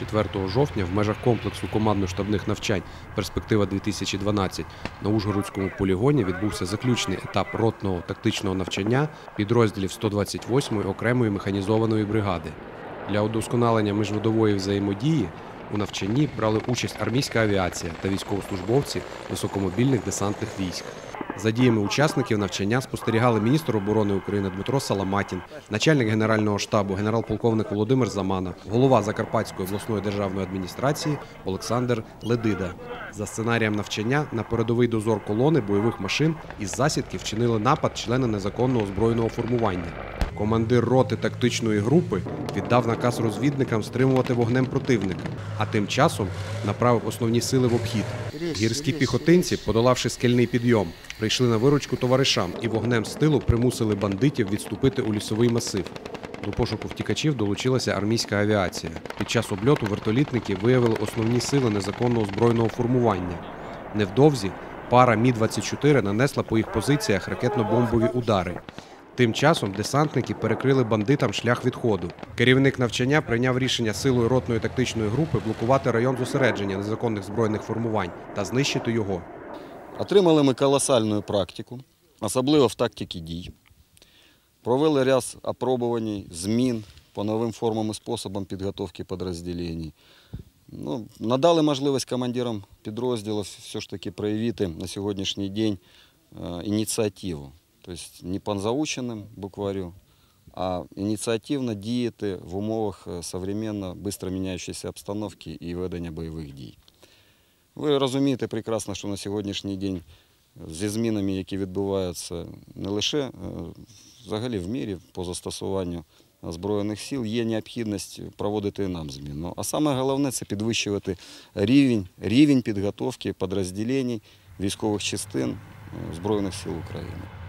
4 жовтня в межах комплексу командно-штабних навчань Перспектива 2012 на Ужгородському полігоні відбувся заключний етап ротного тактичного навчання підрозділів 128-ї окремої механізованої бригади. Для удосконалення міжвидової взаємодії у навчанні брали участь армійська авіація та військовослужбовці високомобільних десантних військ. За діями учасників навчання спостерігали міністр оборони України Дмитро Саламатін, начальник генерального штабу генерал-полковник Володимир Замана, голова Закарпатської обласної державної адміністрації Олександр Ледида. За сценарієм навчання на передовий дозор колони бойових машин із засідки вчинили напад члени незаконного збройного формування. Командир роти тактичної групи віддав наказ розвідникам стримувати вогнем противника, а тим часом направив основні сили в обхід. Гірські піхотинці, подолавши скельний підйом, прийшли на виручку товаришам і вогнем з тилу примусили бандитів відступити у лісовий масив. До пошуку втікачів долучилася армійська авіація. Під час обльоту вертолітники виявили основні сили незаконного збройного формування. Невдовзі пара Мі-24 нанесла по їх позиціях ракетно-бомбові удари. Тим часом десантники перекрили бандитам шлях відходу. Керівник навчання прийняв рішення силою ротної тактичної групи блокувати район зосередження незаконних збройних формувань та знищити його. Отримали ми колосальну практику, особливо в тактиці дій. Провели ряд опробувань, змін по новим формам і способам підготовки підрозділень. Ну, надали можливість командирам підрозділів все ж таки проявити на сьогоднішній день е, ініціативу. Тобто не по заученим букварю, а ініціативно діяти в умовах е, современно, швидко міняючоїся обстановки і ведення бойових дій. Ви розумієте прекрасно, що на сьогоднішній день зі змінами, які відбуваються не лише е, взагалі в мірі по застосуванню Збройних сил, є необхідність проводити нам зміну. А саме головне це підвищувати рівень, рівень підготовки підрозділень військових частин е, Збройних сил України.